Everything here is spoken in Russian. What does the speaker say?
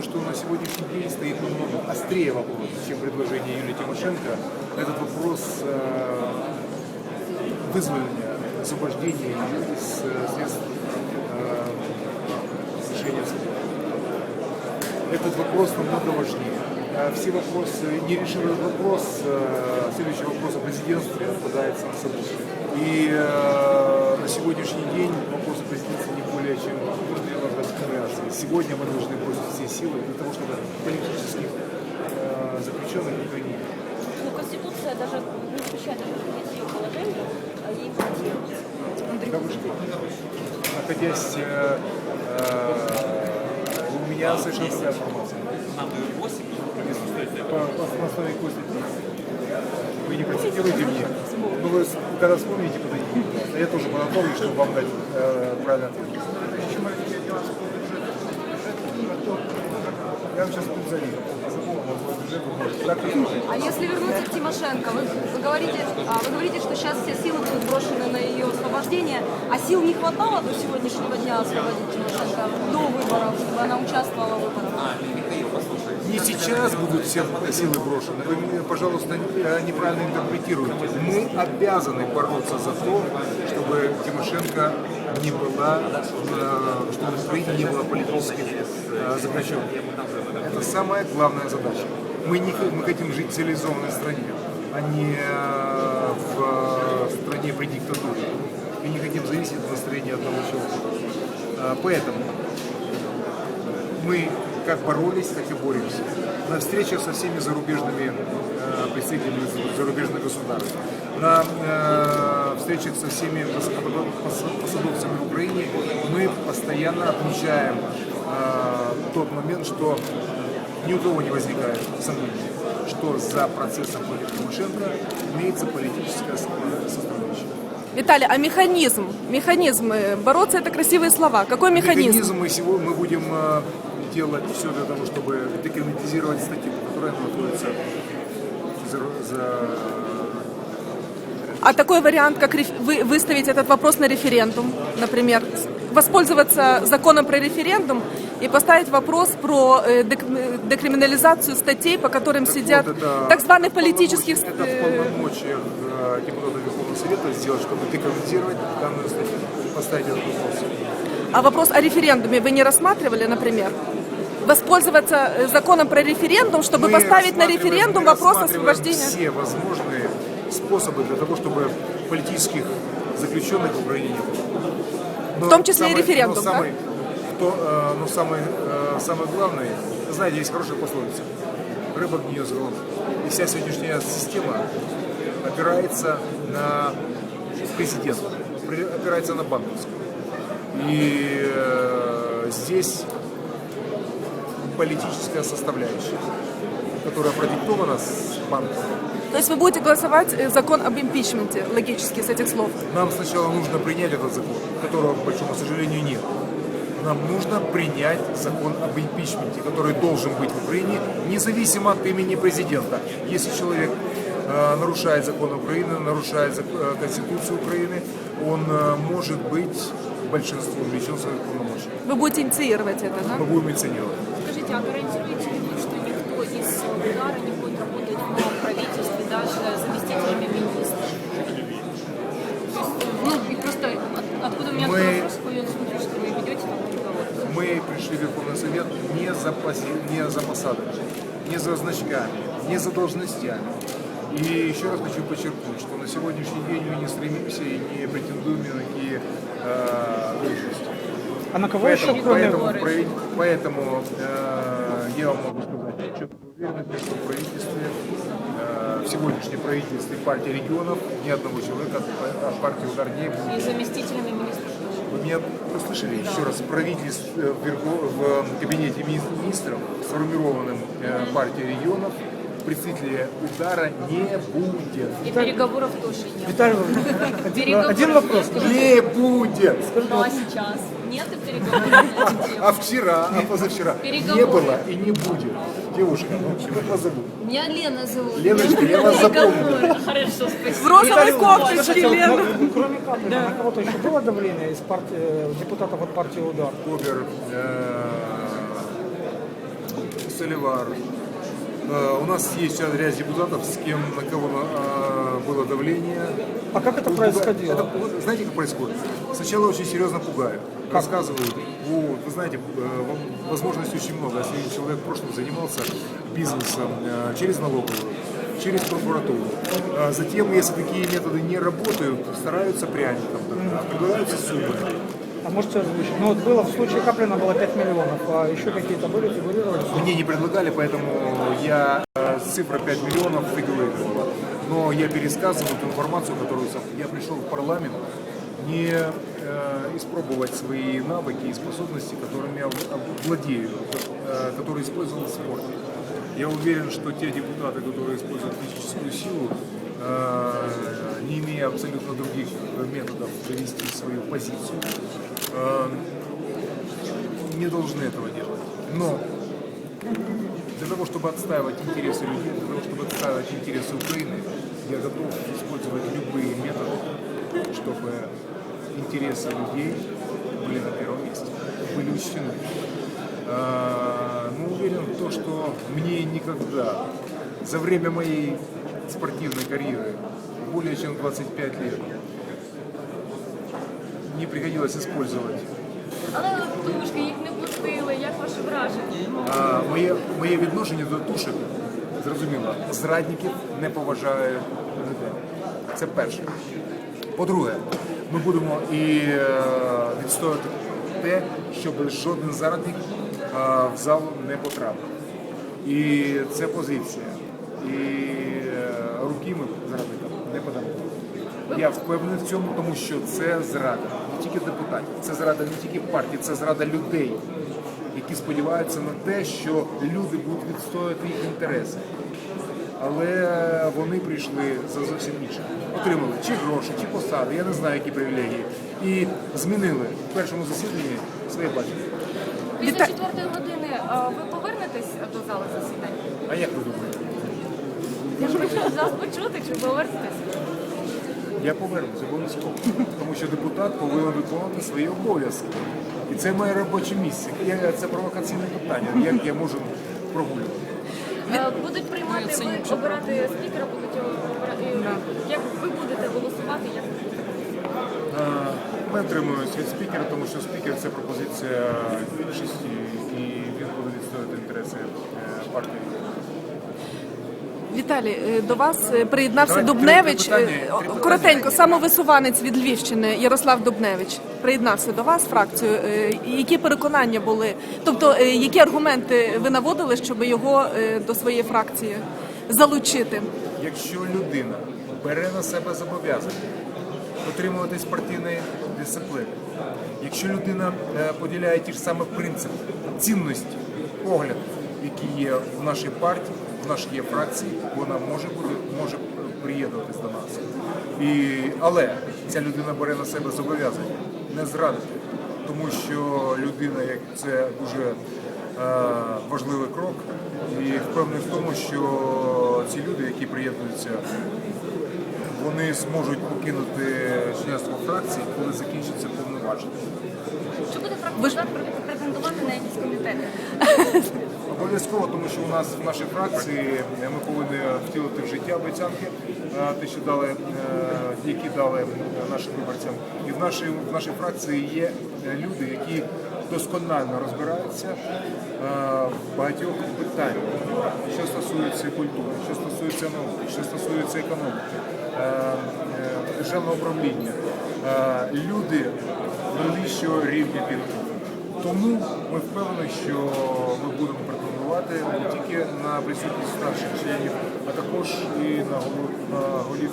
думаю, что на сегодняшний день стоит намного острее вопрос, чем предложение Юлии Тимошенко. Этот вопрос э, вызволения, освобождения из э, средств э, лишения свободы. Этот вопрос намного важнее. Э, Все вопросы, не этот вопрос, э, следующий вопрос о президентстве отпадает сам собой. И э, на сегодняшний день вопрос о президентстве не более чем конспирации. Сегодня мы должны бросить все силы для того, чтобы политических э, заключенных устранить. Ну, Конституция даже не запрещает даже ее положение, а ей? Находясь э, э, у меня совершенно другая информация. По основе Конституции. Вы не процитируете мне. Ну вы когда вспомните, подойдите. Я тоже подготовлю, чтобы вам дать э, правильный ответ. Я вам сейчас. Так, А если вернуться к Тимошенко, вы, вы говорите, а, вы говорите, что сейчас все силы будут брошены на ее освобождение, а сил не хватало до сегодняшнего дня освободить Тимошенко до выборов, чтобы она участвовала в выборах? Не сейчас будут все силы брошены. Вы пожалуйста, не- неправильно интерпретируете. Мы обязаны бороться за то, чтобы Тимошенко не была, э, чтобы в Украине не было политических э, заключенных. Это самая главная задача. Мы, не, мы хотим жить в цивилизованной стране, а не э, в стране при диктатуре. Мы не хотим зависеть от настроения одного человека. Поэтому мы как боролись, так и боремся. На встречах со всеми зарубежными э, представителями зарубежных государств, на э, встречах со всеми посадовцами в Украине мы постоянно отмечаем э, тот момент, что ни у кого не возникает сомнений, что за процессом Юлии Тимошенко имеется политическая составляющая. Виталий, а механизм? Механизм. э, Бороться это красивые слова. Какой механизм? Механизм мы сегодня мы будем э, делать все для того, чтобы декриминализировать статью, которая находится за, за- А такой вариант, как вы, выставить этот вопрос на референдум, например, воспользоваться законом про референдум и поставить вопрос про э, э, декриминализацию статей, по которым сидят Вот это так званых политических... Это в э, полномочиях депутатов Верховного Совета сделать, чтобы декриминализировать данную статью поставить этот вопрос. А вопрос о референдуме вы не рассматривали, например? Воспользоваться э, законом про референдум, чтобы Мы поставить на референдум вопрос освобождения. все возможные способы для того, чтобы политических заключенных в Украине не было. Но В том числе и самое- референдум, но самый, кто, э, но самое, э, самое главное, вы знаете, есть хорошая пословица. Рыба гниет с головы. И вся сегодняшняя система опирается на президента, опирается на банковскую. И э, здесь политическая составляющая, которая продиктована с банком. То есть вы будете голосовать э, закон об импичменте, логически, с этих слов. Нам сначала нужно принять этот закон, которого, к большому сожалению, нет. Нам нужно принять закон об импичменте, который должен быть в Украине, независимо от имени президента. Если человек э, нарушает закон Украины, нарушает зак- э, Конституцию Украины, он э, может быть большинством лишен своих полномочий. Вы будете инициировать это, да? Мы будем инициировать. Скажите, а гарантируете ли вы, что никто из удара не будет работать в новом правительстве, даже заместителями министров? Есть, ну, и просто от- откуда у меня Мы- такой вопрос, я смотрю, что вы ведете там переговоры. Мы пришли в Верховный Совет не за, поси- не за посадами, не за значками, не за должностями. И еще раз хочу подчеркнуть, что на сегодняшний день мы не стремимся и не претендуем ни на какие э, должности. А на кого еще, Поэтому, кроме... поэтому, поэтому, э, я вам могу сказать, четко уверен, что в правительстве, э, в сегодняшнем правительстве партии регионов ни одного человека от, от партии удар не будет. И заместителями министров. Вы меня услышали еще раз? В правительстве, в, в кабинете ми- министров, сформированном э, партией регионов, представителя удара не будет. И переговоров тоже нет. Виталий Владимирович, один, вопрос. Не будет! Ну а сейчас? Нет и переговоров. А вчера, а позавчера не было и не будет. Девушка, ну как вас зовут? Меня Лена зовут. Леночка, я вас запомнил. Переговоры. Хорошо, спасибо. В розовой кофточке, Лена. ну, кроме Каплина, на кого-то еще было давление из партии, э, депутатов от партии «Удар»? Кобер, э, Соливар. Э, У нас есть ряд депутатов, с кем на кого э, было давление. А как это происходило? это, знаете, как происходит? Сначала очень серьезно пугают. Рассказывают, вот, вы знаете, э, возможностей очень много. Если человек в прошлом занимался бизнесом через налоговую, через прокуратуру. Затем, если такие методы не работают, стараются пряником, предлагаются суммы. А можете озвучить? Ну вот было в случае Каплина было 5 миллионов, а еще какие-то были, фигурировали? Мне не предлагали, поэтому я э, цифра 5 миллионов фигурировала. Но я пересказываю ту информацию, которую. Я пришел в парламент не э, испробовать свои навыки и способности, которыми я владею, э, которые использовал в спорте. Я уверен, что те депутаты, которые используют физическую силу, не имея абсолютно других методов довести свою позицию, э, не должны этого делать. Но для того, чтобы отстаивать интересы людей, для того, чтобы отстаивать интересы Украины, я готов использовать любые методы, чтобы интересы людей были на первом месте, были учтены. А, Но уверен в том, что мне никогда за время моей спортивной карьеры, более чем 25 лет, не приходилось использовать Але тушки їх не пустили, як ваше враження? А, моє, моє відношення до тушек, зрозуміло, зрадників не поважає людей. Це перше. По-друге, ми будемо і е, відстоювати те, щоб жоден зрадник е, в зал не потрапив. І це позиція. І е, руки ми зрадникам не подамо. Я впевнений в цьому, тому що це зрада не тільки депутатів, це зрада не тільки партії, це зрада людей, які сподіваються на те, що люди будуть відстоювати їх інтереси. Але вони прийшли за зовсім інше. Отримали чи гроші, чи посади, я не знаю, які привілегії. І змінили в першому засіданні своє бачення. Після четвертої години а, ви повернетесь до зали засідань? А як ви думаєте? Я хочу вас почути, чи повернетесь? Я повернуся обов'язково, тому що депутат повинен виконувати свої обов'язки. І це моє робоче місце. Я, це провокаційне питання. Як я можу прогулювати? Е, Будуть приймати, ви обирати спікера, будуть його обирати. Як ви будете голосувати, як ви будете голосувати? Е, Ми отримуємося від спікера, тому що спікер це пропозиція більшості, і він буде відстоювати інтереси е, партії. Віталій, е, до вас е, приєднався Давайте Дубневич. три питання, Е, три. Коротенько, самовисуванець від Львівщини Ярослав Дубневич приєднався до вас фракцію. Які переконання були? Тобто, які аргументи ви наводили, щоб його до своєї фракції залучити? Якщо людина бере на себе зобов'язання дотримуватись партійної дисципліни, якщо людина поділяє ті ж самі принципи, цінності, погляд, які є в нашій партії, в нашій є фракції, вона може бути, може приєднуватись до нас. І, але ця людина бере на себе зобов'язання не зрадити, тому що людина, як це дуже е, важливий крок, і впевнений в тому, що ці люди, які приєднуються, вони зможуть покинути членство фракції, коли закінчиться повноваження. Чи буде фракція претендувати на якісь комітети? Обов'язково, тому що у нас в нашій фракції е, ми повинні втілити в життя обіцянки, те, що дали, е, які дали е, нашим виборцям. І в нашій, в нашій фракції є люди, які досконально розбираються в багатьох питаннях, що стосується культури, що стосується науки, що стосується економіки, державного управління. Люди найвищого рівня підготовки. Тому ми впевнені, що ми будемо претендувати не тільки на присутність старших членів, а також і на голів,